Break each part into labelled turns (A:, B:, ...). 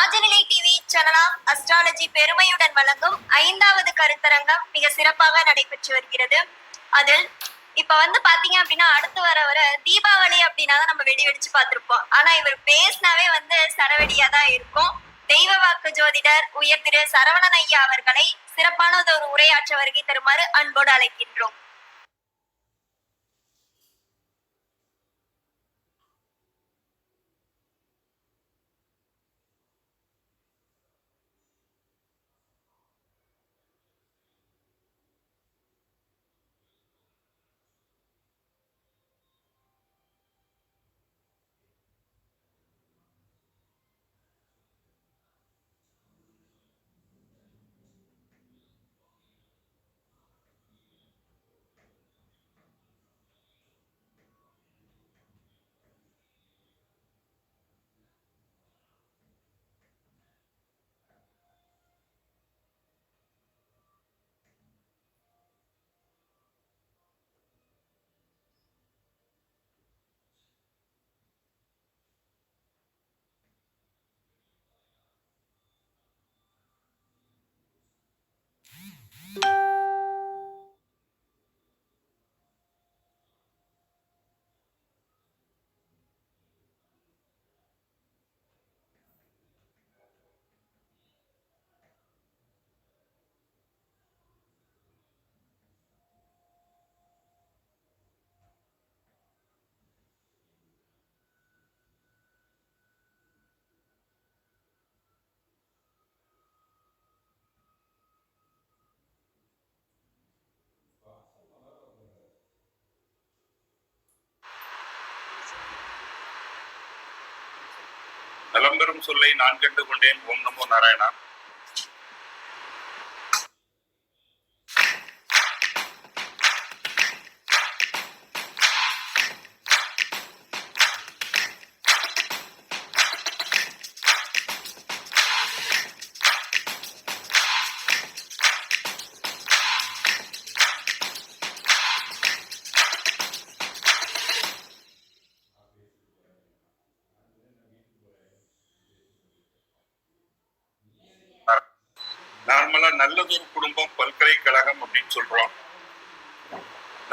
A: Rajanilai TV சேனலாம் astrology பெருமையுடன் வழங்கும் ஐந்தாவது கருத்தரங்கம் மிக சிறப்பாக நடைபெற்று வருகிறது. அதில் இப்ப வந்து பாத்தீங்க அப்படின்னா அடுத்து வர வர தீபாவளி அப்படின்னா தான் நம்ம வெடி வெடிச்சு பார்த்திருப்போம். ஆனா இவர் பேசினாவே வந்து சரவெடியா தான் இருக்கும். தெய்வ வாக்கு ஜோதிடர் உயர் திரு சரவணன் ஐயா அவர்களை சிறப்பானது ஒரு உரையாற்ற வருகை தருமாறு அன்போடு அழைக்கின்றோம்.
B: நலம்பெறும் சொல்லை நான் கண்டு கொண்டேன் ஓம் நமோ நாராயணா. நல்லதொரு குடும்பம் பல்கலைக்கழகம் அப்படின்னு சொல்றோம்.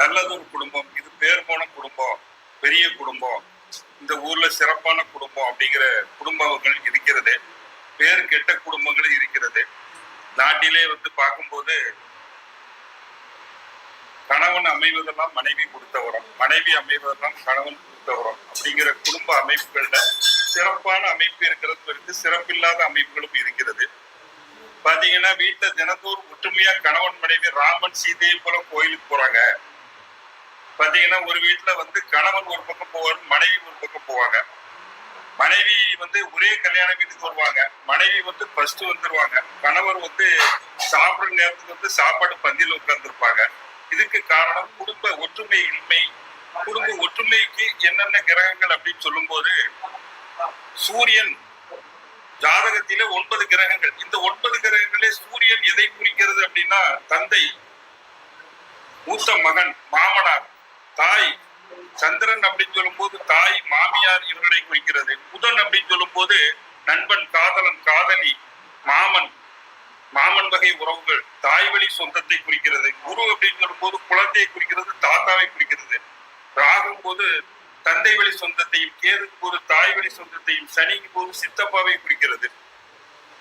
B: நல்லதொரு குடும்பம் இது பேர் போன குடும்பம் பெரிய குடும்பம் இந்த ஊர்ல சிறப்பான குடும்பம் அப்படிங்கிற குடும்பங்கள் இருக்கிறது. பேர் கெட்ட குடும்பங்களும் இருக்கிறது. நாட்டிலே வந்து பார்க்கும்போது கணவன் அமைவதெல்லாம் மனைவி கொடுத்த உரம் மனைவி அமைவதெல்லாம் கணவன் கொடுத்த உரம் அப்படிங்கிற குடும்ப அமைப்புகள்ல சிறப்பான அமைப்பு இருக்கிறது இருக்கு சிறப்பில்லாத அமைப்புகளும் இருக்கிறது. பாத்தீங்கன்னா வீட்டுல தினந்தோறும் ஒற்றுமையா கணவன் மனைவி ராமன் சீதையை போல கோயிலுக்கு போறாங்க. பாத்தீங்கன்னா ஒரு வீட்டுல வந்து கணவன் ஒரு பக்கம் போவார் மனைவி ஒரு பக்கம் போவாங்க. மனைவி வந்து ஒரே கல்யாண வீட்டுக்கு வருவாங்க. மனைவி வந்து ஃபர்ஸ்ட் வந்துருவாங்க. கணவர் வந்து சாப்பிடுற நேரத்துக்கு வந்து சாப்பாடு பந்தியில் உட்கார்ந்துருப்பாங்க. இதுக்கு காரணம் குடும்ப ஒற்றுமை இன்மை குடும்ப ஒற்றுமைக்கு என்னென்ன கிரகங்கள் அப்படின்னு சொல்லும்போது சூரியன் ஜாதகத்திலே ஒன்பது கிரகங்கள். இந்த ஒன்பது கிரகங்களே சூரியன் எதை குறிக்கிறது அப்படின்னா தந்தை மூத்த மகன் மாமனார் தாய் சந்திரன் அப்படின்னு சொல்லும் போது தாய் மாமியார் இவர்களை குறிக்கிறது. புதன் அப்படின்னு சொல்லும்போது நண்பன் காதலன் காதலி மாமன் மாமன் வகை உறவுகள் தாய் வழி சொந்தத்தை குறிக்கிறது. குரு அப்படின்னு சொல்லும் போது குழந்தையை குறிக்கிறது தாத்தாவை குறிக்கிறது. ராகும் போது தந்தை வழி சொந்தத்தையும் கேதுக்கு ஒரு தாய் வழி சொந்தத்தையும் சனிக்கு ஒரு சித்தப்பாவை குறிக்கிறது.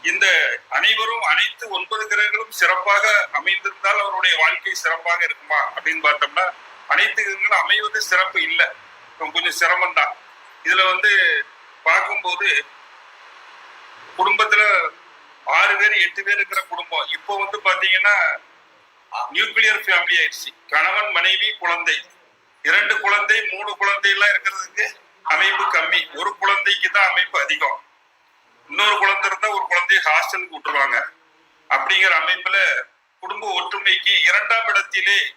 B: இந்த அனைவரும் அனைத்து ஒன்பது கிரகங்களும் சிறப்பாக அமைந்திருந்தால் அவருடைய வாழ்க்கை சிறப்பாக இருக்குமா? அப்படின்னு பார்த்தோம்னா அனைத்து கிரகங்களும் அமைவது சிறப்பு இல்லை. கொஞ்சம் சிரமம் தான் இதுல வந்து பார்க்கும்போது குடும்பத்துல ஆறு பேர் எட்டு பேர் இருக்கிற குடும்பம். இப்போ வந்து பாத்தீங்கன்னா நியூக்ளியர் ஃபேமிலி ஆயிடுச்சு. கணவன் மனைவி குழந்தை. இரண்டு குழந்தை மூணு குழந்தை எல்லாம் இருக்கிறதுக்கு அமைப்பு கம்மி. ஒரு குழந்தைக்கு தான் அமைப்பு அதிகம். இன்னொரு குழந்தை இருந்தா ஒரு குழந்தைய ஹாஸ்டலுக்கு விட்டுருவாங்க. அப்படிங்கிற அமைப்புல குடும்ப ஒற்றுமைக்கு இரண்டாம் இடத்திலே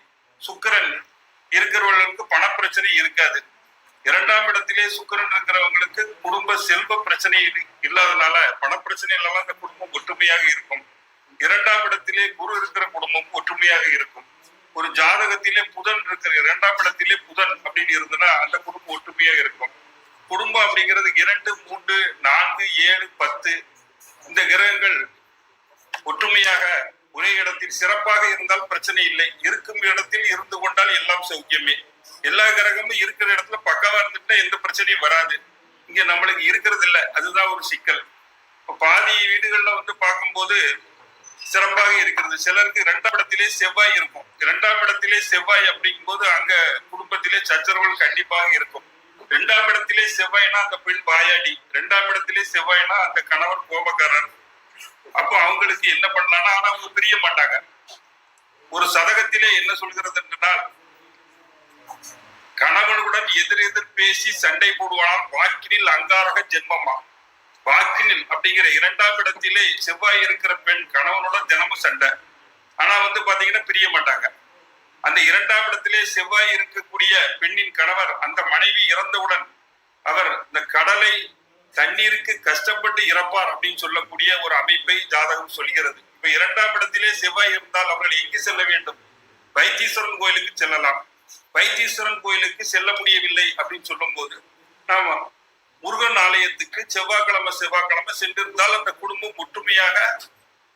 B: சுக்கிரன் இருக்கிறவர்களுக்கு பணப்பிரச்சனை இருக்காது. இரண்டாம் இடத்திலே சுக்கிரன் இருக்கிறவங்களுக்கு குடும்ப செல்வ பிரச்சனை இல்லாதனால பணப்பிரச்சனை இல்லாம அந்த குடும்பம் ஒற்றுமையாக இருக்கும். இரண்டாம் இடத்திலே குரு இருக்கிற குடும்பம் ஒற்றுமையாக இருக்கும். ஒரு ஜாதகத்திலே புதன் இருக்கிற இரண்டாம் இடத்திலே புதன் அப்படின்னு இருந்ததுன்னா அந்த குடும்பம் ஒற்றுமையா இருக்கும். குடும்பம் அப்படிங்கிறது இரண்டு மூன்று நான்கு ஏழு பத்து. இந்த கிரகங்கள் ஒற்றுமையாக ஒரே இடத்தில் சிறப்பாக இருந்தால் பிரச்சனை இல்லை. இருக்கும் இடத்தில் இருந்து கொண்டால் எல்லாம் சௌக்கியமே. எல்லா கிரகமும் இருக்கிற இடத்துல பக்கவா இருந்துட்டா எந்த பிரச்சனையும் வராது. இங்க நம்மளுக்கு இருக்கிறது இல்லை. அதுதான் ஒரு சிக்கல். இப்ப பாதி வீடுகள்ல வந்து பார்க்கும்போது சிறப்பாக இருக்கிறது. சிலருக்கு இரண்டாம் இடத்திலே செவ்வாய் இருக்கும். இரண்டாம் இடத்திலே செவ்வாய் அப்படிங்கும் போது அங்க குடும்பத்திலே சச்சரவுகள் கண்டிப்பாக இருக்கும். இரண்டாம் இடத்திலே செவ்வாய்னா அந்த பெண் வாயாடி. இரண்டாம் இடத்திலே செவ்வாய்னா அந்த கணவர் கோபக்காரர். அப்போ அவங்களுக்கு என்ன பண்ணலாம்னா ஆனா அவங்க பிரிய மாட்டாங்க. ஒரு சதகத்திலே என்ன சொல்கிறது என்றால் கணவனுடன் எதிர் எதிர் பேசி சண்டை போடுவானாம் வாக்கினில் அங்காரக ஜென்மமா? வாக்கினில் அப்படிங்கிற இரண்டாம் இடத்திலே செவ்வாய் இருக்கிற பெண் கணவனுடன் தினமும் சண்டை. ஆனா வந்து பாத்தீங்கன்னா பிரிய மாட்டாங்க. அந்த இரண்டாம் இடத்திலே செவ்வாய் இருக்கக்கூடிய பெண்ணின் கணவர் அந்த மனைவி இறந்தவுடன் அவர் இந்த கடலை தண்ணீருக்கு கஷ்டப்பட்டு இறப்பார் அப்படின்னு சொல்லக்கூடிய ஒரு அமைப்பை ஜாதகம் சொல்கிறது. இப்ப இரண்டாம் இடத்திலே செவ்வாய் இருந்தால் அவர்கள் எங்கு செல்ல வேண்டும்? வைத்தீஸ்வரன் கோயிலுக்கு செல்லலாம். வைத்தீஸ்வரன் கோயிலுக்கு செல்ல முடியவில்லை அப்படின்னு சொல்லும் போது நாம முருகன் ஆலயத்துக்கு செவ்வாய்க்கிழமை செவ்வாய்க்கிழமை சென்றிருந்தால் அந்த குடும்பம் ஒற்றுமையாக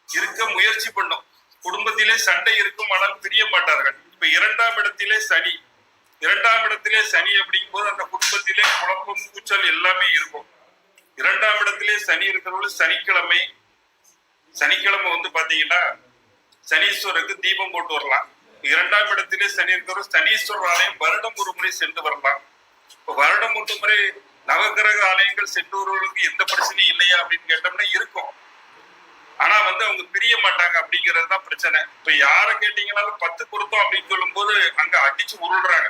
B: இருக்க முயற்சி பண்ணும். குடும்பத்திலே சண்டை இருக்கும் ஆனால் பிரிய மாட்டார்கள். இப்ப இரண்டாம் இடத்திலே சனி. இரண்டாம் இடத்திலே சனி அப்படிங்கும்போது அந்த குடும்பத்திலே குழப்பம் கூச்சல் எல்லாமே இருக்கும். இரண்டாம் இடத்திலே சனி இருக்கிறவங்க சனிக்கிழமை சனிக்கிழமை வந்து பாத்தீங்கன்னா சனீஸ்வருக்கு தீபம் போட்டு வரலாம். இரண்டாம் இடத்திலே சனி இருக்கிறவர் சனீஸ்வரர் ஆலயம் வருடம் ஒரு முறை சென்று வரலாம். இப்ப வருடம் ஒரு முறை நவகிரக ஆலயங்கள் சென்றவர்களுக்கு எந்த பிரச்சனையும் இல்லையா அப்படின்னு கேட்டோம்னா இருக்கும். ஆனா வந்து அவங்க பிரிய மாட்டாங்க அப்படிங்கிறது தான் பிரச்சனை. இப்ப யார கேட்டீங்கனாலும் பத்து பொருத்தம் அப்படின்னு சொல்லும் போது அங்க அடிச்சு உருள்றாங்க.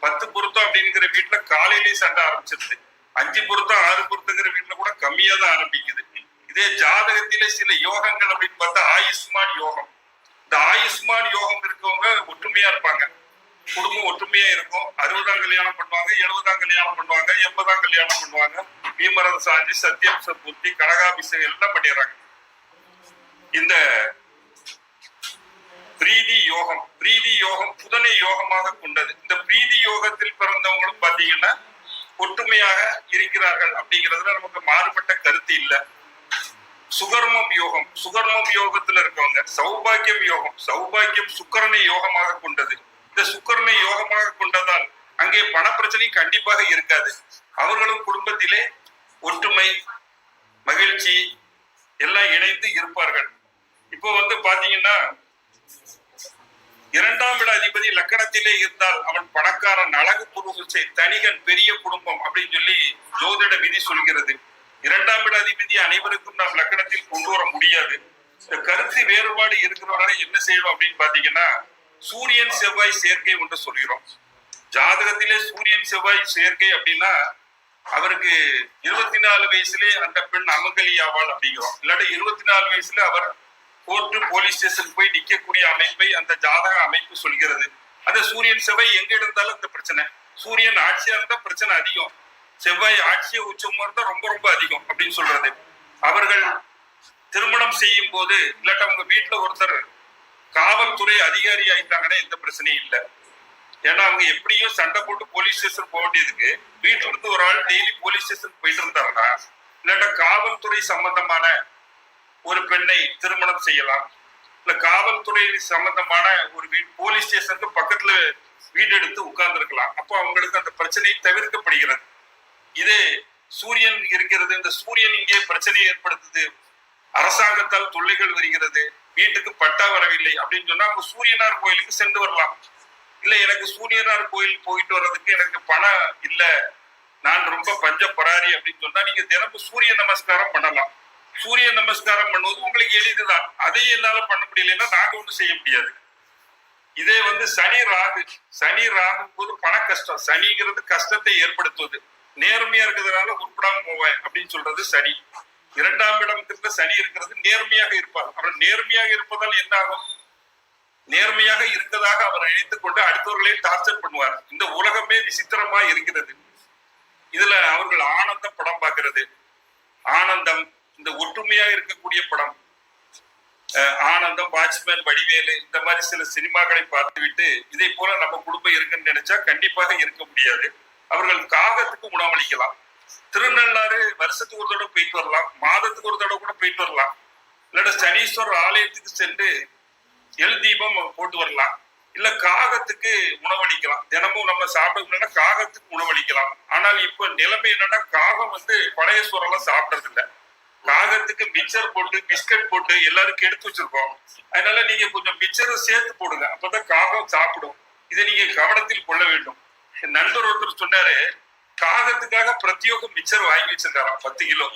B: பத்து பொருத்தம் அப்படிங்கிற வீட்டுல காலையிலேயே சண்டை ஆரம்பிச்சிருது. அஞ்சு பொருத்தம் ஆறு பொருத்தங்கிற வீட்டுல கூட கம்மியா தான் ஆரம்பிக்குது. இதே ஜாதகத்திலே சில யோகங்கள் அப்படின்னு பார்த்தா ஆயுஷ்மான் யோகம். இந்த ஆயுஷ்மான் யோகம் இருக்கவங்க ஒற்றுமையா இருப்பாங்க. குடும்பம் ஒற்றுமையா இருக்கும். அறுபதாம் கல்யாணம் பண்ணுவாங்க எழுபதாம் கல்யாணம் பண்ணுவாங்க எண்பதாம் கல்யாணம் பண்ணுவாங்க. பீமரத சாஞ்சி சத்தியம்ச புத்தி கனகாபிஷேகம் எல்லாம் பண்ணிடுறாங்க. இந்த பிரீதி யோகம் பிரீதி யோகம் புதனை யோகமாக கொண்டது. இந்த பிரீதி யோகத்தில் பிறந்தவங்களும் பாத்தீங்கன்னா ஒற்றுமையாக இருக்கிறார்கள் அப்படிங்கிறதுல நமக்கு மாறுபட்ட கருத்து இல்லை. சுகர்மம் யோகம் சுகர்மம் யோகத்துல இருக்கவங்க சௌபாக்கியம் யோகம் சௌபாக்கியம் சுக்கரனை யோகமாக கொண்டது. இந்த சுக்கரனை யோகமாக கொண்டதால் அங்கே பண பிரச்சனை கண்டிப்பாக இருக்காது. அவர்களும் குடும்பத்திலே ஒற்றுமை மகிழ்ச்சி எல்லாம் இணைந்து இருப்பார்கள். இப்போ வந்து பாத்தீங்கன்னா இரண்டாம் இட அதிபதி லக்கணத்திலே இருந்தால் அவன் பணக்காரன் அழகு புருஷை தனிகன் பெரிய குடும்பம் அப்படின்னு சொல்லி ஜோதிட விதி சொல்கிறது. இரண்டாம் இட அதிபதி அனைவருக்கும் நாம் லக்கணத்தில் கொண்டு வர முடியாது. இந்த கருத்து வேறுபாடு இருக்கிறவரை என்ன செய்யணும் அப்படின்னு பாத்தீங்கன்னா சூரியன் செவ்வாய் சேர்க்கை ஒன்று சொல்கிறோம். ஜாதகத்திலே சூரியன் செவ்வாய் சேர்க்கை அப்படின்னா அவருக்கு இருபத்தி நாலு வயசுலே அந்த பெண் அமங்கலி ஆவாள் அப்படிங்கிறோம். இல்லாட்டி இருபத்தி நாலு வயசுல அவர் கோர்ட்டு போலீஸ் ஸ்டேஷன் போய் நிக்கக்கூடிய அமைப்பை அந்த ஜாதக அமைப்பு சொல்கிறது. அந்த சூரியன் செவ்வாய் எங்க இருந்தாலும் அந்த பிரச்சனை. சூரியன் ஆட்சியா இருந்தா பிரச்சனை அதிகம். செவ்வாய் ஆட்சியை உச்சமாக இருந்தா ரொம்ப ரொம்ப அதிகம் அப்படின்னு சொல்றது. அவர்கள் திருமணம் செய்யும் போது இல்லாட்ட அவங்க வீட்டுல ஒருத்தர் காவல்துறை அதிகாரி ஆயிட்டாங்கன்னா எந்த பிரச்சனையும் இல்லை. ஏன்னா அவங்க எப்படியும் சண்டை போட்டு போலீஸ் ஸ்டேஷன் போக வேண்டியதுக்கு வீட்டுல இருந்து ஒரு ஆள் டெய்லி போலீஸ் ஸ்டேஷன் போயிட்டு இருந்தாருன்னா இல்லாட்டா காவல்துறை சம்பந்தமான ஒரு பெண்ணை திருமணம் செய்யலாம். இல்ல காவல்துறை சம்பந்தமான ஒரு வீ- போலீஸ் ஸ்டேஷனுக்கு பக்கத்துல வீடு எடுத்து உட்கார்ந்து இருக்கலாம் அப்போ அவங்களுக்கு அந்த பிரச்சனை தவிர்க்கப்படுகிறது. இதே சூரியன் இருக்கிறது இந்த சூரியன் இங்கே பிரச்சனையை ஏற்படுத்துது அரசாங்கத்தால் தொல்லைகள் வருகிறது. வீட்டுக்கு பட்டா வரவில்லை அப்படின்னு சொன்னா அவங்க சூரியனார் கோயிலுக்கு சென்று வரலாம். இல்ல எனக்கு சூரியனார் கோயில் போயிட்டு வர்றதுக்கு எனக்கு பணம் இல்ல. நான் ரொம்ப பஞ்ச பராரி அப்படின்னு சொன்னா நீங்க தினமும் சூரிய நமஸ்காரம் பண்ணலாம். சூரிய நமஸ்காரம் பண்ணுவது உங்களுக்கு எளிதுதான். அதையும் என்னால பண்ண முடியலன்னா நாங்க ஒண்ணும் செய்ய முடியாது. இதே வந்து சனி ராகு. சனி ராகும் போது பண கஷ்டம். சனிங்கிறது கஷ்டத்தை ஏற்படுத்துவது. நேர்மையா இருக்கிறதுனால உட்படாம போவேன் அப்படின்னு சொல்றது சனி. இரண்டாம் இடம் இருக்கிற சனி இருக்கிறது நேர்மையாக இருப்பார். அவர் நேர்மையாக இருப்பதால் என்ன ஆகும் நேர்மையாக இருக்கதாக அவர் நினைத்துக் கொண்டு அடுத்தவர்களே டார்ச்சர் பண்ணுவார். இந்த உலகமே விசித்திரமா இருக்கிறது. இதுல அவர்கள் ஆனந்த படம் பார்க்கிறது. ஆனந்தம் இந்த ஒற்றுமையா இருக்கக்கூடிய படம். ஆனந்தம் வாட்ச்மேன் வடிவேலு இந்த மாதிரி சில சினிமாக்களை பார்த்துவிட்டு இதை போல நம்ம குடும்பம் இருக்குன்னு நினைச்சா கண்டிப்பாக இருக்க முடியாது. அவர்கள் காகத்துக்கு உணவளிக்கலாம். திருநள்ளாறு வருஷத்துக்கு ஒரு தடவை போயிட்டு வரலாம். மாதத்துக்கு ஒரு தடவை கூட போயிட்டு வரலாம். இல்லாட்ட சனீஸ்வரர் ஆலயத்துக்கு சென்று எல் தீபம் போட்டு வரலாம். இல்ல காகத்துக்கு உணவளிக்கலாம் தினமும் நம்ம சாப்பிடணும்னா காகத்துக்கு உணவளிக்கலாம் ஆனால் இப்ப நிலைமை என்னன்னா காகம் வந்து பழைய சோறெல்லாம் சாப்பிடறது இல்ல காகத்துக்கு மிச்சர் போட்டு பிஸ்கட் போட்டு எல்லாருக்கும் எடுத்து வச்சிருக்கோம். அதனால நீங்க கொஞ்சம் மிக்சரை சேர்த்து போடுங்க. அப்பதான் காகம் சாப்பிடும். இதை நீங்க கவனத்தில் கொள்ள வேண்டும். நண்பர் ஒருத்தர் சொன்னாரு காகத்துக்காக பிரத்யோகம் மிச்சர் வாங்கி வச்சிருக்காராம் பத்து கிலோ.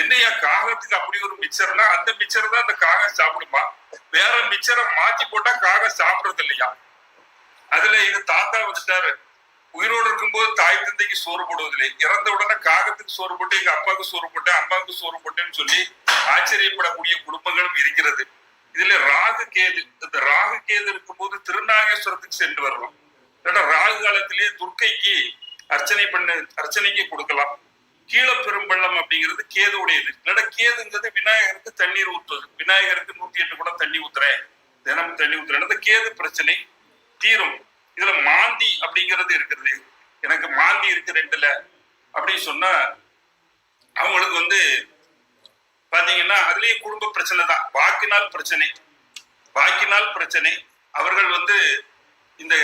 B: என்னையா காகத்துக்கு அப்படி ஒரு மிச்சர்னா அந்த மிச்சர் தான் அந்த காகம் சாப்பிடுமா? வேற மிச்சரை மாத்தி போட்டா காகம் சாப்பிடுறது இல்லையா? அதுல இது தாத்தா வந்துட்டாரு. உயிரோடு இருக்கும்போது தாய் தந்தைக்கு சோறு போடுவதில்லை. இறந்த உடனே காகத்துக்கு சோறு போட்டு எங்க அப்பாவுக்கு சோறு போட்டேன் அம்மாவுக்கு சோறு போட்டேன்னு சொல்லி ஆச்சரியப்படக்கூடிய குடும்பங்களும் இருக்கிறது. இதுல ராகு கேது இந்த ராகு கேது இருக்கும்போது திருநாகேஸ்வரத்துக்கு சென்று வரலாம் ஏன்னா ராகு காலத்திலேயே துர்க்கைக்கு அர்ச்சனை பண்ண அர்ச்சனைக்கு கொடுக்கலாம். கீழப்பெரும்பள்ளம் அப்படிங்கிறது கேதுவுடையது. இல்லைன்னா கேதுங்கிறது விநாயகருக்கு தண்ணீர் ஊற்றுவது விநாயகருக்கு நூத்தி எட்டு கூட தண்ணி ஊத்துறேன் தினமும் தண்ணி ஊத்துறேன் கேது பிரச்சனை. தீரும். இதுல மாந்தி அப்படிங்கிறது இருக்கிறது எனக்கு மாந்தி இருக்கு ரெண்டுல. அப்படின்னு சொன்னா அவங்களுக்கு வந்து பாத்தீங்கன்னா அதுலயே குடும்ப பிரச்சனை தான். வாக்கினால் பிரச்சனை. வாக்கினால் பிரச்சனை. அவர்கள் வந்து இந்த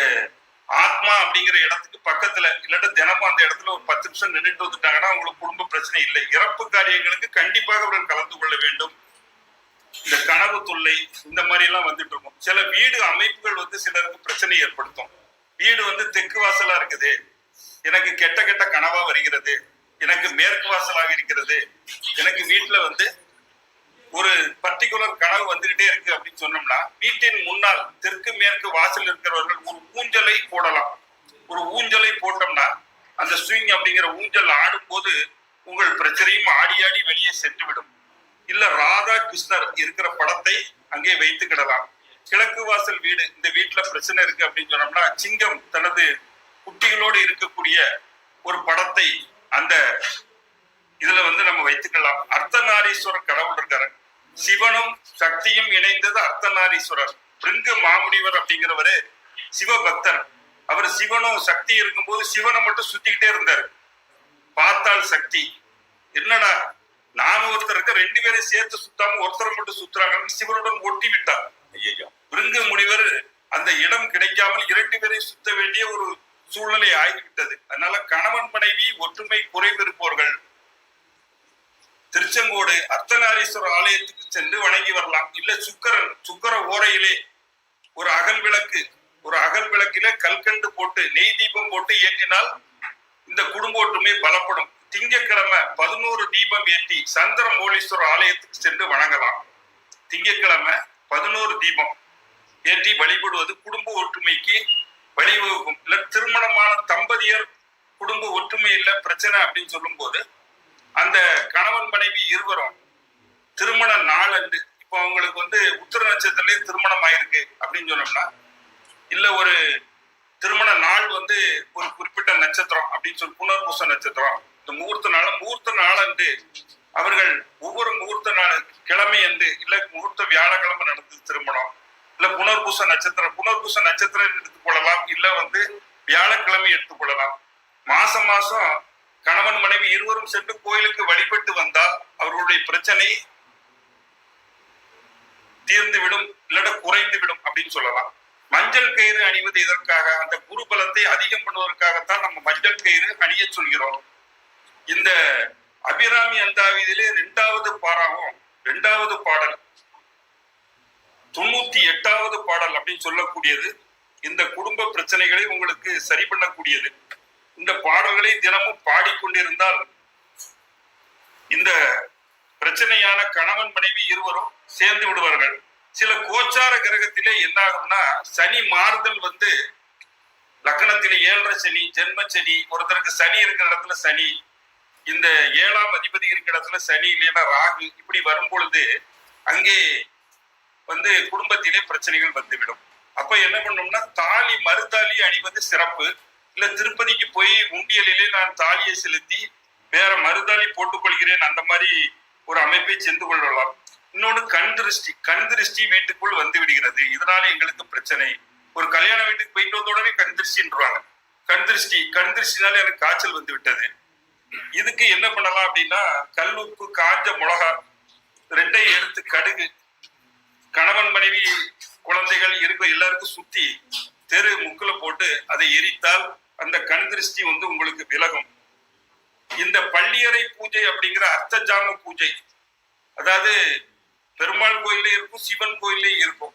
B: ஆத்மா அப்படிங்கிற இடத்துக்கு பக்கத்துல இல்லாட்டி தினமும் அந்த இடத்துல ஒரு பத்து நிமிஷம் நின்றுட்டு வந்துட்டாங்கன்னா அவங்களுக்கு குடும்ப பிரச்சனை இல்லை. இறப்பு காரியங்களுக்கு கண்டிப்பாக அவர்கள் கலந்து கொள்ள வேண்டும். இந்த கனவு தொல்லை இந்த மாதிரி எல்லாம் வந்துட்டு இருக்கும். சில வீடு அமைப்புகள் வந்து சிலருக்கு பிரச்சனை ஏற்படுத்தும். வீடு வந்து தெற்கு வாசலா இருக்குது. எனக்கு கெட்ட கெட்ட கனவா வருகிறது. எனக்கு மேற்கு வாசலாக இருக்கிறது. எனக்கு வீட்டுல வந்து ஒரு பர்டிகுலர் கனவு வந்துகிட்டே இருக்கு அப்படின்னு சொன்னோம்னா வீட்டின் முன்னால் தெற்கு மேற்கு வாசல் இருக்கிறவர்கள் ஒரு ஊஞ்சலை போடலாம். ஒரு ஊஞ்சலை போட்டோம்னா அந்த ஸ்விங் அப்படிங்கிற ஊஞ்சல் ஆடும்போது உங்கள் பிரச்சனையும் ஆடி ஆடி வெளியே சென்று விடும் இல்ல ராதா கிருஷ்ணர் இருக்கிற படத்தை அங்கே வைத்துக்கிடலாம். கிழக்கு வாசல் வீடு இந்த வீட்டுல பிரச்சனை இருக்கு அப்படின்னு சொன்னோம்னா சிங்கம் தனது குட்டிகளோடு இருக்கக்கூடிய ஒரு படத்தை அந்த இதுல வந்து நம்ம வைத்துக்கலாம். அர்த்தநாரீஸ்வரர் கடவுள் இருக்காரு. சிவனும் சக்தியும் இணைந்தது அர்த்தநாரீஸ்வரர். பிருங்கு மாமுனிவர் அப்படிங்கிறவரு சிவபக்தர் அவர் சிவனும் சக்தி இருக்கும்போது சிவனை மட்டும் சுத்திக்கிட்டே இருந்தாரு. பார்த்தால் சக்தி. என்னடா நாம ஒருத்தர் இருக்க ரெண்டு பேரும் சேர்த்து சுத்தாம ஒருத்தரை மட்டும் சுத்துறாங்கன்னு சிவனுடன் ஒட்டி விட்டார்.
C: ஐயோ
B: பிருங்கு முனிவர் அந்த இடம் கிடைக்காமல் இரண்டு பேரை சுத்த வேண்டிய ஒரு சூழ்நிலை ஆகிவிட்டது. அதனால கணவன் மனைவி ஒற்றுமை குறைவிருப்பவர்கள் திருச்செங்கோடு அர்த்தநாரீஸ்வரர் ஆலயத்துக்கு சென்று வணங்கி வரலாம். இல்ல சுக்கரன் சுக்கர ஓரையிலே ஒரு அகல் விளக்கு ஒரு அகல் விளக்கிலே கல்கண்டு போட்டு நெய் தீபம் போட்டு ஏற்றினால் இந்த குடும்ப ஒற்றுமை பலப்படும். திங்கக்கிழமை பதினோரு தீபம் ஏற்றி சந்திரமோலீஸ்வரர் ஆலயத்துக்கு சென்று வணங்கலாம். திங்கக்கிழமை பதினோரு தீபம் ஏற்றி வழிபடுவது குடும்ப ஒற்றுமைக்கு வழிவகுக்கும். இல்ல திருமணமான தம்பதியர் குடும்ப ஒற்றுமை இல்ல பிரச்சனை அப்படின்னு சொல்லும்போது அந்த கணவன் மனைவி இருவரும் திருமண நாள் அன்று இப்போ அவங்களுக்கு வந்து உத்திர நட்சத்திரத்திலே திருமணம் ஆயிருக்கு அப்படின்னு சொன்னோம்னா இல்ல ஒரு திருமண நாள் வந்து ஒரு குறிப்பிட்ட நட்சத்திரம் அப்படின்னு சொல்லி புனர்பூச நட்சத்திரம். இந்த முகூர்த்த நாள் முகூர்த்த நாள் அன்று அவர்கள் ஒவ்வொரு முகூர்த்த நாள் கிழமை அன்று இல்ல முகூர்த்த வியாழக்கிழமை நடந்தது திருமணம். இல்ல புனர்பூச நட்சத்திரம் புனர்பூச நட்சத்திரம் எடுத்துக்கொள்ளலாம் இல்ல வந்து வியாழக்கிழமை எடுத்துக் கொள்ளலாம். மாசம் மாசம் கணவன் மனைவி இருவரும் சென்று கோயிலுக்கு வழிபட்டு வந்தால் அவர்களுடைய பிரச்சனை தீர்ந்து விடும் இல்லட குறைந்து விடும் அப்படின்னு சொல்லலாம். மஞ்சள் கயிறு அணிவது இதற்காக அந்த குரு பலத்தை அதிகம் பண்ணுவதற்காகத்தான் நம்ம மஞ்சள் கயிறு அணிய சொல்கிறோம். இந்த அபிராமி அந்தாவிதிலே இரண்டாவது பாராகும் இரண்டாவது பாடல் தொண்ணூத்தி எட்டாவது பாடல் அப்படின்னு சொல்லக்கூடியது. இந்த குடும்ப பிரச்சனைகளை உங்களுக்கு சரி பண்ணக்கூடியது. இந்த பாடல்களை தினமும் பாடிக்கொண்டிருந்தால் இந்த பிரச்சனையான கணவன் மனைவி இருவரும் சேர்ந்து விடுவார்கள். சில கோச்சார கிரகத்திலே என்ன ஆகும்னா சனி மாறுதல் வந்து லக்கணத்திலே ஏழரை சனி ஜென்ம சனி ஒருத்தருக்கு சனி இருக்கிற இடத்துல சனி இந்த ஏழாம் அதிபதி இருக்கிற இடத்துல சனி இல்லைன்னா ராகு இப்படி வரும் பொழுது அங்கே வந்து குடும்பத்திலே பிரச்சனைகள் வந்துவிடும். அப்ப என்ன பண்ணோம்னா தாலி மறுதாலி அணிவது சிறப்பு. இல்ல திருப்பதிக்கு போய் உண்டியலிலே நான் தாலியை செலுத்தி வேற மறுதாலி போட்டுக்கொள்கிறேன் அந்த மாதிரி ஒரு அமைப்பை சென்று கொள்ளலாம். இன்னொன்னு கண் திருஷ்டி. கண் திருஷ்டி வீட்டுக்குள் வந்து விடுகிறது. இதனால எங்களுக்கு பிரச்சனை. ஒரு கல்யாண வீட்டுக்கு போயிட்டு வந்த உடனே கண் திருஷ்டின்றாங்க. கண் திருஷ்டி கண் திருஷ்டினால எனக்கு காய்ச்சல் வந்து விட்டது. இதுக்கு என்ன பண்ணலாம் அப்படின்னா கல்லுப்பு காஞ்ச மிளகா ரெண்டையும் எடுத்து கடுகு கணவன் மனைவி குழந்தைகள் இருக்க எல்லாருக்கும் சுத்தி தெரு முக்கில் போட்டு அதை எரித்தால் அந்த கண் திருஷ்டி வந்து உங்களுக்கு விலகும். இந்த பள்ளியறை பூஜை அப்படிங்கிற அர்த்தஜாம பூஜை அதாவது பெருமாள் கோயிலே இருக்கும் சிவன் கோயிலே இருக்கும்.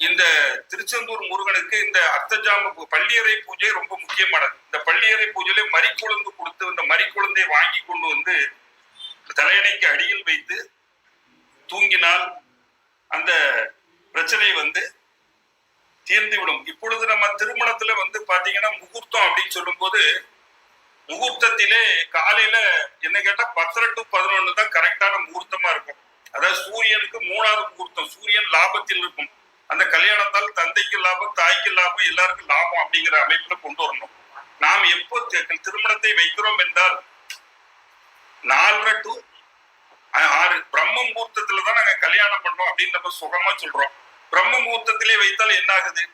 B: இந்த திருச்செந்தூர் முருகனுக்கு இந்த அர்த்தஜாம பூ- பள்ளியறை பூஜை ரொம்ப முக்கியமானது. இந்த பள்ளியறை பூஜையில மறிக்குழந்து கொடுத்து இந்த மறிக்குழந்தை வாங்கி கொண்டு வந்து தலையணைக்கு அடியில் வைத்து தூங்கினால் அந்த பிரச்சனை வந்து தீர்ந்துவிடும். இப்பொழுது நம்ம திருமணத்துல வந்து பாத்தீங்கன்னா முகூர்த்தம் அப்படின்னு சொல்லும் போது முகூர்த்தத்திலே காலையில என்ன கேட்டா பத்தரை டு பதினொன்னு தான் கரெக்டான முகூர்த்தமா இருக்கும். அதாவது சூரியனுக்கு மூணாவது முகூர்த்தம் சூரியன் லாபத்தில் இருக்கும். அந்த கல்யாணத்தால் தந்தைக்கு லாபம் தாய்க்கு லாபம் எல்லாருக்கும் லாபம் அப்படிங்கிற அமைப்புல கொண்டு வரணும். நாம் எப்போ திருமணத்தை வைக்கிறோம் என்றால் நாலரை டு ஆறு பிரம்ம முகூர்த்தத்துல தான் நாங்க கல்யாணம் பண்ணோம் அப்படின்னு நம்ம சுகமா சொல்றோம். பிரம்ம முகூர்த்தத்திலே வைத்தால் என்ன ஆகுது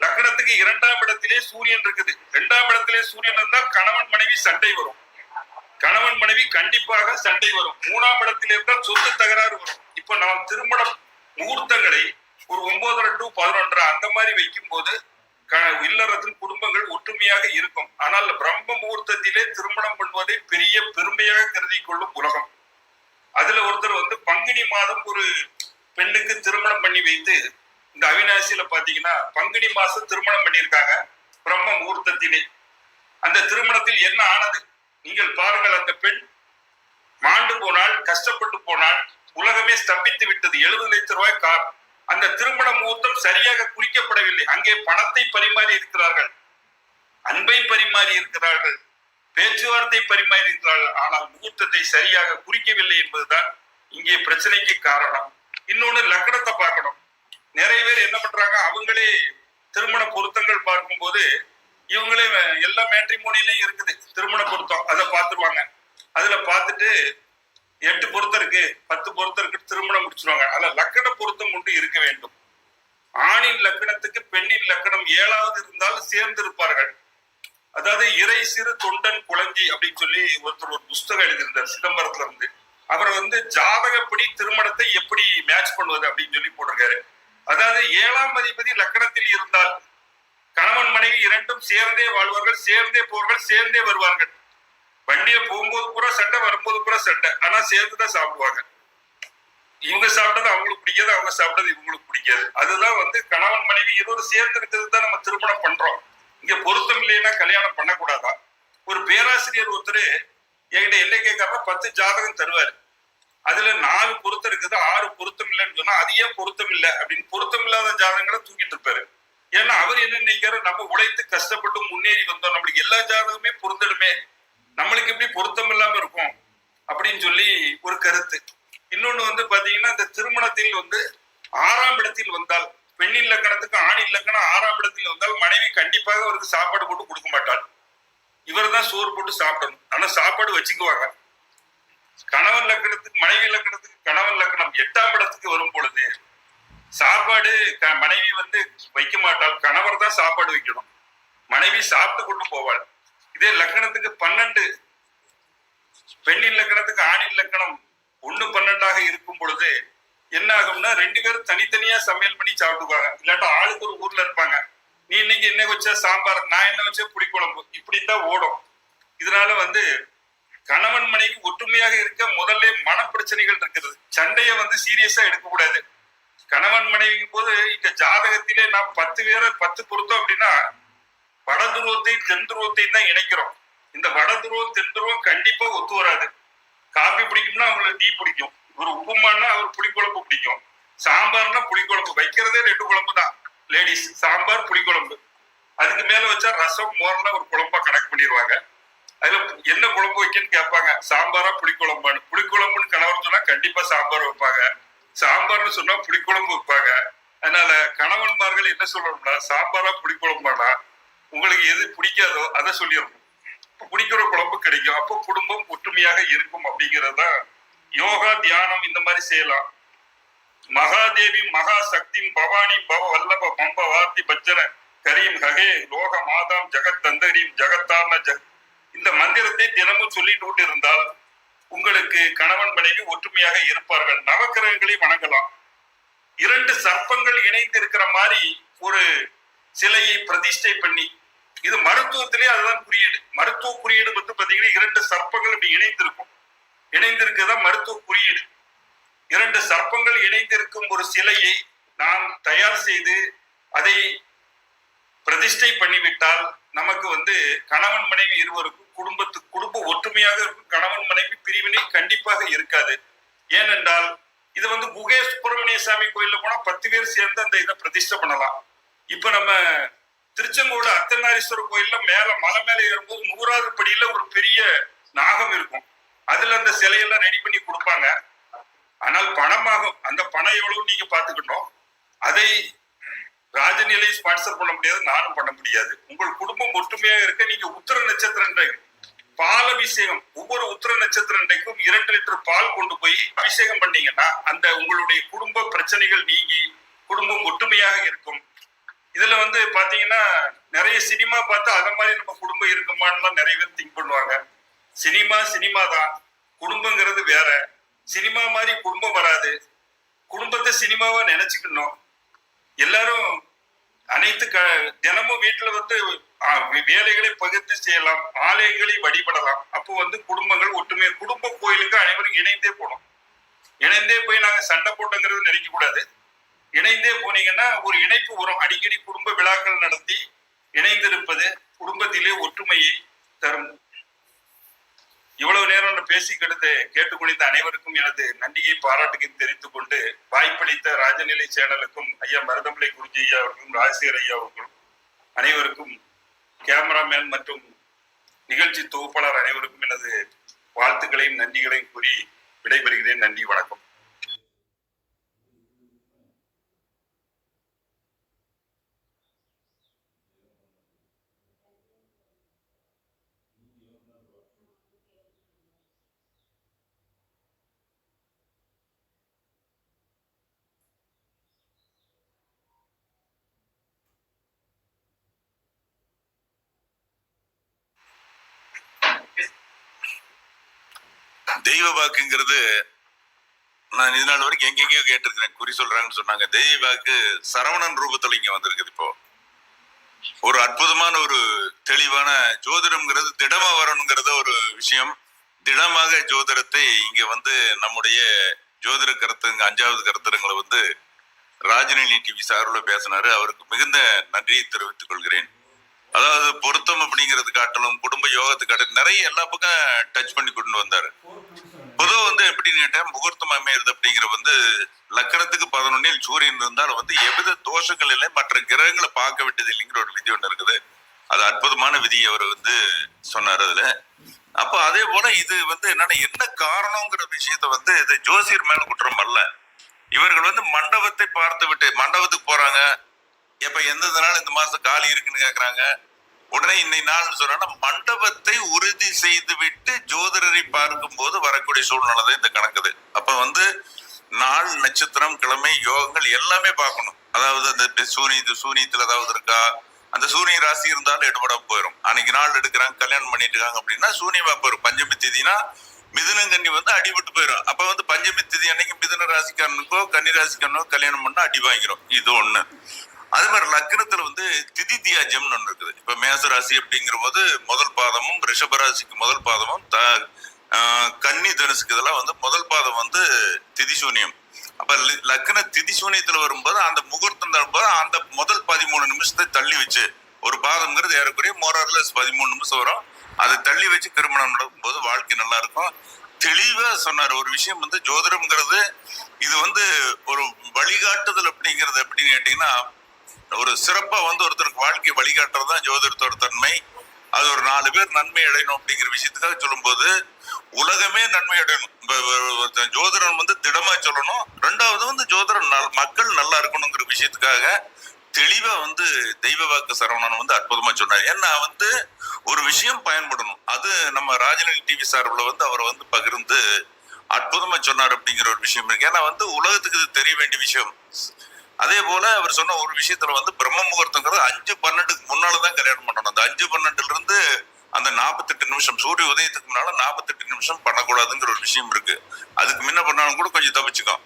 B: லக்னத்துக்கு இரண்டாம் இடத்திலே சூரியன் இருக்குது. இரண்டாம் இடத்திலே சூரியன் இருந்தால் கணவன் மனைவி சண்டை வரும். கணவன் மனைவி கண்டிப்பாக சண்டை வரும். மூணாம் இடத்திலே இருந்தால் சொத்து தகராறு வரும். இப்ப நாம் திருமண முகூர்த்தங்களை ஒரு ஒன்பதரை டு பதினொன்றரை அந்த மாதிரி வைக்கும் போது க- இல்லறத்தின் குடும்பங்கள் ஒற்றுமையாக இருக்கும். ஆனால் பிரம்ம முகூர்த்தத்திலே திருமணம் பண்ணுவதை பெரிய பெருமையாக கருதி கொள்ளும் உலகம். அதுல ஒருத்தர் வந்து பங்குனி மாதம் ஒரு பெண்ணுக்கு திருமணம் பண்ணி வைத்து இந்த அவினாசியில பாத்தீங்கன்னா பங்குனி மாசம் திருமணம் பண்ணியிருக்காங்க. பிரம்ம முகூர்த்தத்திலே. அந்த திருமணத்தில் என்ன ஆனது? நீங்கள் பாருங்கள் அந்த பெண் மாண்டு போனால் கஷ்டப்பட்டு போனால் உலகமே ஸ்தம்பித்து விட்டது. எழுபது லட்ச ரூபாய் கார். அந்த திருமண முகூர்த்தம் சரியாக குறிக்கப்படவில்லை. அங்கே பணத்தை பரிமாறி இருக்கிறார்கள். அன்பை பரிமாறி இருக்கிறார்கள். பேச்சுவார்த்தை பரிமாறி இருக்கிறார்கள். ஆனால் முகூர்த்தத்தை சரியாக குறிக்கவில்லை என்பதுதான் இங்கே பிரச்சனைக்கு காரணம். இன்னொன்னு லக்னத்தை பார்க்கணும். நிறைய பேர் என்ன பண்றாங்க? அவங்களே திருமண பொருத்தங்கள் பார்க்கும்போது இவங்களே எல்லா மேட்ரிமோனிலையும் இருக்குது. திருமண பொருத்தம் அதை பார்த்துருவாங்க. அதுல பார்த்துட்டு எட்டு பொருத்தம் இருக்கு பத்து பொருத்தம் இருக்கு திருமணம் முடிச்சிருவாங்க. அதுல லக்கண பொருத்தம் கொண்டு இருக்க வேண்டும். ஆணின் லக்கணத்துக்கு பெண்ணின் லக்கணம் ஏழாவது இருந்தால் சேர்ந்து இருப்பார்கள் அதாவது இறை சிறு தொண்டன் குழந்தை அப்படின்னு சொல்லி ஒருத்தர் ஒரு புஸ்தகம் எழுதியிருந்தார் சிதம்பரத்துல இருந்து அவர் வந்து ஜாதகப்படி திருமணத்தை எப்படி மேட்ச் பண்ணுவது அப்படின்னு சொல்லி போட்டிருக்காரு. அதாவது ஏழாம் அதிபதி லக்கணத்தில் இருந்தால் கணவன் மனைவி இரண்டும் சேர்ந்தே வாழ்வார்கள் சேர்ந்தே போவார்கள் சேர்ந்தே வருவார்கள். வண்டியை போகும்போது பூரா சண்டை வரும்போது பூரா சண்டை. ஆனா சேர்ந்துதான் சாப்பிடுவாங்க. இவங்க சாப்பிட்டது அவங்களுக்கு பிடிக்காது அவங்க சாப்பிட்டது இவங்களுக்கு பிடிக்காது. அதுதான் வந்து கணவன் மனைவி இருவரும் சேர்ந்து இருக்கிறது தான் நம்ம திருமணம் பண்றோம். இங்க பொருத்தம் இல்லைன்னா கல்யாணம் பண்ணக்கூடாதா? ஒரு பேராசிரியர் ஒருத்தர் என்கிட்ட என்ன கேட்கறா பத்து ஜாதகம் தருவாரு. அதுல நாலு பொருத்தம் இருக்குது ஆறு பொருத்தம் இல்லைன்னு சொன்னா அது ஏன் பொருத்தம் இல்லை அப்படின்னு பொருத்தம் இல்லாத ஜாதகங்களை தூக்கிட்டு இருப்பாரு. ஏன்னா அவர் என்ன நினைக்கிறாரு? நம்ம உழைத்து கஷ்டப்பட்டு முன்னேறி வந்தோம். நம்மளுக்கு எல்லா ஜாதகமே பொருந்தடுமே நம்மளுக்கு எப்படி பொருத்தம் இல்லாம இருக்கும்? அப்படின்னு சொல்லி ஒரு கருத்து. இன்னொன்னு வந்து பாத்தீங்கன்னா இந்த திருமணத்தில் வந்து ஆறாம் இடத்தில் வந்தால் பெண்ணின் லக்கணத்துக்கு ஆணின் லக்கணம் ஆறாம் இடத்தில் வந்தால் மனைவி கண்டிப்பாக அவருக்கு சாப்பாடு போட்டு கொடுக்க மாட்டாள். இவர் தான் சோறு போட்டு சாப்பிடணும். ஆனா சாப்பாடு வச்சுக்குவாங்க. கணவன் லக்கணத்துக்கு மனைவி லக்கணத்துக்கு கணவன் லக்கணம் எட்டாம் இடத்துக்கு வரும் பொழுது சாப்பாடு க- மனைவி வந்து வைக்க மாட்டாள். கணவர் தான் சாப்பாடு வைக்கணும். மனைவி சாப்பிட்டு கொண்டு போவாள். இதே லக்கணத்துக்கு பன்னெண்டு பெண்ணின் லக்கணத்துக்கு ஆணின் லக்கணம் ஒண்ணு பன்னெண்டாக இருக்கும் பொழுது என்ன ஆகும்னா ரெண்டு பேரும் தனித்தனியா சமையல் பண்ணி சாப்பிடுவாங்க. இல்லாட்டா ஆளுக்கு ஒரு ஊர்ல இருப்பாங்க. நீ இன்னைக்கு என்ன வச்ச சாம்பார் நான் என்ன வச்ச புளிக்குழம்பு. இப்படித்தான் ஓடும். இதனால வந்து கணவன் மனைவி ஒற்றுமையாக இருக்க முதல்ல மன பிரச்சனைகள் இருக்கிறது சண்டையை வந்து சீரியஸா எடுக்கக்கூடாது. கணவன் மனைவி போது இந்த ஜாதகத்திலே நான் பத்து பேரை பத்து பொருத்தம் அப்படின்னா வட துருவத்தையும் தென் துருவத்தையும் தான் இணைக்கிறோம். இந்த வட துருவம் தென் துருவம் கண்டிப்பா ஒத்து வராது. காபி பிடிக்கும்னா அவங்களுக்கு டீ பிடிக்கும். ஒரு உப்புமான்னா அவர் புளிக்குழம்பு பிடிக்கும். சாம்பார்னா புளிக்குழம்பு. வைக்கிறதே ரெண்டு குழம்பு தான் லேடிஸ் சாம்பார் புளிக்குழம்பு. அதுக்கு மேல வச்சா ரசம் மோர்னா ஒரு குழம்பா கணக்கு பண்ணிடுவாங்க. அதுல என்ன குழம்பு வைக்கன்னு கேட்பாங்க. சாம்பாரா புளிக்குழம்பான்னு. புளிக்குழம்புன்னு கணவர் சொன்னா கண்டிப்பா சாம்பார் வைப்பாங்க. சாம்பார்னு சொன்னா புளிக்குழம்பு வைப்பாங்க. அதனால கணவன்மார்கள் என்ன சொல்லணும்னா சாம்பாரா புளிக்குழம்பானா? உங்களுக்கு எது பிடிக்காதோ அதை சொல்லிடணும். இப்ப பிடிக்கிற குழம்பு கிடைக்கும். அப்போ குடும்பம் ஒற்றுமையாக இருக்கும் அப்படிங்கறதுதான் யோகா தியானம் இந்த மாதிரி செய்யலாம். மகாதேவி மகா சக்தி பவானி பவ வல்லப பம்ப வார்த்தி பச்சன கரீம் ஹகே லோக மாதாம் ஜெகத் தந்தரீம் ஜெகத்தார்ன ஜக். இந்த மந்திரத்தை தினமும் சொல்லிட்டு இருந்தால் உங்களுக்கு கணவன் மனைவி ஒற்றுமையாக இருப்பார்கள். நவக்கிரகங்களை வணங்கலாம். இரண்டு சர்ப்பங்கள் இணைந்து இருக்கிற மாதிரி ஒரு சிலையை பிரதிஷ்டை பண்ணி இது மருத்துவத்திலே அதுதான் குறியீடு. மருத்துவ குறியீடு வந்து பாத்தீங்கன்னா இரண்டு சர்ப்பங்கள் இப்படி இணைந்திருக்கும். இணைந்திருக்குதான் மருத்துவ குறியீடு. இரண்டு சர்ப்பங்கள் இணைந்திருக்கும் ஒரு சிலையை நாம் தயார் செய்து அதை பிரதிஷ்டை பண்ணிவிட்டால் நமக்கு வந்து கணவன் மனைவி இருவருக்கும் குடும்பத்து குடும்ப ஒற்றுமையாக இருக்கும் கணவன் மனைவி பிரிவினை கண்டிப்பாக இருக்காது. ஏனென்றால் இது வந்து குகே சுப்பிரமணிய சாமி கோயில்ல போனா பத்து பேர் சேர்ந்து அந்த இதை பிரதிஷ்டை பண்ணலாம். இப்ப நம்ம திருச்செங்கோடு அர்த்தநாரீஸ்வரர் கோயில்ல மேல மலை மேல ஏறும்போது நூறாவது படியில ஒரு பெரிய நாகம் இருக்கும். அதுல அந்த சிலையெல்லாம் ரெடி பண்ணி கொடுப்பாங்க. ஆனால் பணமாகும் அந்த பணம் எவ்வளவு நீங்க பாத்துக்கணும் அதை ராஜநிலை ஸ்பான்சர் பண்ண முடியாது நானும் பண்ண முடியாது. உங்கள் குடும்பம் ஒற்றுமையாக இருக்க நீங்க உத்திர நட்சத்திரம் பால் அபிஷேகம் ஒவ்வொரு உத்திர நட்சத்திரம் அன்றைக்கும் இரண்டு லிட்டர் பால் கொண்டு போய் அபிஷேகம் பண்ணீங்கன்னா அந்த உங்களுடைய குடும்ப பிரச்சனைகள் நீங்கி குடும்பம் ஒற்றுமையாக இருக்கும். இதுல வந்து பாத்தீங்கன்னா நிறைய சினிமா பார்த்து அத மாதிரி நம்ம குடும்பம் இருக்குமான்னு நிறைய பேர் திங்க் பண்ணுவாங்க. சினிமா சினிமா தான் குடும்பங்கிறது வேற. சினிமா மாதிரி குடும்பம் வராது. குடும்பத்தை சினிமாவா நினைச்சுக்கணும். எல்லாரும் அனைத்து க தினமும் வீட்டுல வந்து வேலைகளை பகிர்ந்து செய்யலாம் ஆலயங்களை வழிபடலாம். அப்போ வந்து குடும்பங்கள் ஒற்றுமை குடும்ப கோயிலுக்கு அனைவரும் இணைந்தே போகணும். இணைந்தே போய் நாங்க சண்டை போட்டோங்கிறது நினைக்க கூடாது இணைந்தே போனீங்கன்னா ஒரு இணைப்பு வரும். அடிக்கடி குடும்ப விழாக்கள் நடத்தி இணைந்திருப்பது குடும்பத்திலே ஒற்றுமையை தரும். இவ்வளவு நேரம் பேசி கெடுத்து கேட்டுக்கொண்டிருந்த அனைவருக்கும் எனது நன்றியை பாராட்டுக்கு தெரிவித்துக் கொண்டு வாய்ப்பளித்த ராஜநிலை சேனலுக்கும் ஐயா மருதமலை குருஜி ஐயா அவர்களும் ராஜசேகர் ஐயா அவர்களும் அனைவருக்கும் கேமராமேன் மற்றும் நிகழ்ச்சி தொகுப்பாளர் அனைவருக்கும் எனது வாழ்த்துக்களையும் நன்றிகளையும் கூறி விடைபெறுகிறேன். நன்றி வணக்கம்.
C: தெய்வ வாக்குங்கிறது நான் இது நாள் வரைக்கும் எங்கெங்கயோ கேட்டிருக்கிறேன். குறி சொல்றாங்கன்னு சொன்னாங்க. தெய்வ வாக்கு சரவணன் ரூபத்துல இங்க வந்திருக்குது இப்போ. ஒரு அற்புதமான ஒரு தெளிவான ஜோதிடம்ங்கிறது திடமா வரணுங்கிறத ஒரு விஷயம். திடமாக ஜோதிடத்தை இங்க வந்து நம்முடைய ஜோதிட கருத்துங்க அஞ்சாவது கருத்தரங்களை வந்து ராஜநீலி டிவி சார்பில் பேசினாரு. அவருக்கு மிகுந்த நன்றியை தெரிவித்துக் கொள்கிறேன். அதாவது பொருத்தம் அப்படிங்கிறது காட்டணும் குடும்ப யோகத்தை காட்டிலும் நிறைய எல்லா பக்கம் டச் பண்ணி கொண்டு வந்தாரு. பொதுவாக வந்து எப்படின்னு கேட்டால் முகூர்த்தம் அமையிறது அப்படிங்கிற வந்து லக்கணத்துக்கு பதினொன்னில் சூரியன் இருந்தால் வந்து எவ்வித தோஷங்கள் இல்லை மற்ற கிரகங்களை பார்க்க வேண்டியது இல்லைங்கிற ஒரு விதி ஒன்று இருக்குது. அது அற்புதமான விதி அவர் வந்து சொன்னார் அதுல. அப்போ அதே போல இது வந்து என்னன்னா என்ன காரணங்கிற விஷயத்த வந்து இது ஜோசியர் மேல குற்றம் அல்ல இவர்கள் வந்து மண்டபத்தை பார்த்து விட்டு மண்டபத்துக்கு போறாங்க. எப்ப எந்தெந்த நாள் இந்த மாசம் காலி இருக்குன்னு கேக்குறாங்க. உடனே இன்னை நாள் சொன்னா மண்டபத்தை உறுதி செய்து விட்டு ஜோதிடரை பார்க்கும் போது வரக்கூடிய சூழ்நிலை தான் இந்த கணக்குது. அப்ப வந்து நாள் நட்சத்திரம் கிழமை யோகங்கள் எல்லாமே பார்க்கணும். அதாவது அந்த சூரிய சூரியத்துல ஏதாவது இருக்கா? அந்த சூரிய ராசி இருந்தாலும் எடுபட போயிடும் அன்னைக்கு நாள் எடுக்கிறாங்க கல்யாணம் பண்ணிட்டு இருக்காங்க அப்படின்னா சூரிய போயிடும் பஞ்சமி திதினா மிதுனங்கன்னி வந்து அடிபட்டு போயிடும் அப்ப வந்து பஞ்சமி திதி அன்னைக்கு மிதுன ராசிக்காரனுக்கோ கன்னி ராசிக்காரனுக்கோ கல்யாணம் பண்ணா அடி வாங்கிரும். இது ஒண்ணு. அதே மாதிரி லக்னத்துல வந்து திதி தியாஜம்னு ஒன்று இருக்குது. இப்ப மேசராசி அப்படிங்கிற போது முதல் பாதமும் ரிஷபராசிக்கு முதல் பாதமும் த கன்னி தனுசுக்கு இதெல்லாம் வந்து முதல் பாதம் வந்து திதி சூன்யம் அப்ப லி- லக்ன திதி சூன்யத்துல வரும்போது அந்த முகூர்த்தம் தரும்போது அந்த முதல் பதிமூணு நிமிஷத்தை தள்ளி வச்சு ஒரு பாதம்ங்கிறது ஏறக்குறைய மோரர்லஸ் பதிமூணு நிமிஷம் வரும். அதை தள்ளி வச்சு திருமணம் நடக்கும்போது வாழ்க்கை நல்லா இருக்கும். தெளிவா சொன்னார் ஒரு விஷயம் வந்து ஜோதிடம்ங்கிறது இது வந்து ஒரு வழிகாட்டுதல் அப்படிங்கிறது எப்படின்னு கேட்டீங்கன்னா ஒரு சிறப்பா வந்து ஒருத்தருக்கு வாழ்க்கை வழிகாட்டுறது தான் ஜோதிடத்தோட தன்மை. அது ஒரு நாலு பேர் நன்மை அடையணும் அப்படிங்கிற விஷயத்துக்காக சொல்லும்போது உலகமே நன்மை அடையணும். ஜோதிடன் வந்து திடமா சொல்லணும். ரெண்டாவது வந்து ஜோதிடன் நல்- மக்கள் நல்லா இருக்கணுங்கிற விஷயத்துக்காக தெளிவா வந்து தெய்வ வாக்கு சரவணன் வந்து அற்புதமா சொன்னார். ஏன்னா வந்து ஒரு விஷயம் பயன்படணும். அது நம்ம ராஜநிலை டிவி சார்பில் வந்து அவர் வந்து பகிர்ந்து அற்புதமா சொன்னார் அப்படிங்கிற ஒரு விஷயம் இருக்கு. ஏன்னா வந்து உலகத்துக்கு இது தெரிய வேண்டிய விஷயம். அதே போல அவர் சொன்ன ஒரு விஷயத்துல வந்து பிரம்ம முகூர்த்தங்கிறது அஞ்சு பன்னெண்டுக்கு முன்னாலதான் கல்யாணம் பண்ணணும். அந்த அஞ்சு பன்னெண்டுல இருந்து அந்த நாற்பத்தெட்டு நிமிஷம் சூரிய உதயத்துக்கு முன்னால நாற்பத்தெட்டு நிமிஷம் பண்ணக்கூடாதுங்கிற ஒரு விஷயம் இருக்கு. அதுக்கு முன்ன பண்ணாலும் கூட கொஞ்சம் தப்பிச்சுக்கும்.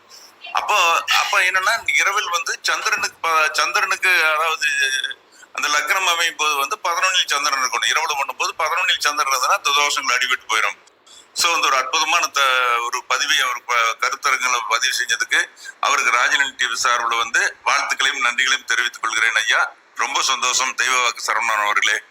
C: அப்போ அப்ப என்னன்னா இரவில் வந்து சந்திரனுக்கு ப- சந்திரனுக்கு அதாவது அந்த லக்னம் அமையும் போது வந்து பதினொன்னில் சந்திரன் இருக்கணும். இரவுல பண்ணும்போது பதினொன்னில் சந்திரன் இருந்தா அந்த தோஷங்கள் அடிபட்டு போயிடும் ஸோ வந்து ஒரு அற்புதமான த ஒரு பதிவை அவர் ப- கருத்தரங்களை பதிவு செஞ்சதுக்கு அவருக்கு ராஜநிலை டிவி சார்பில் வந்து வாழ்த்துக்களையும் நன்றிகளையும் தெரிவித்துக் கொள்கிறேன் ஐயா. ரொம்ப சந்தோஷம். தெய்வ வாக்கு சரவணன் அவர்களே.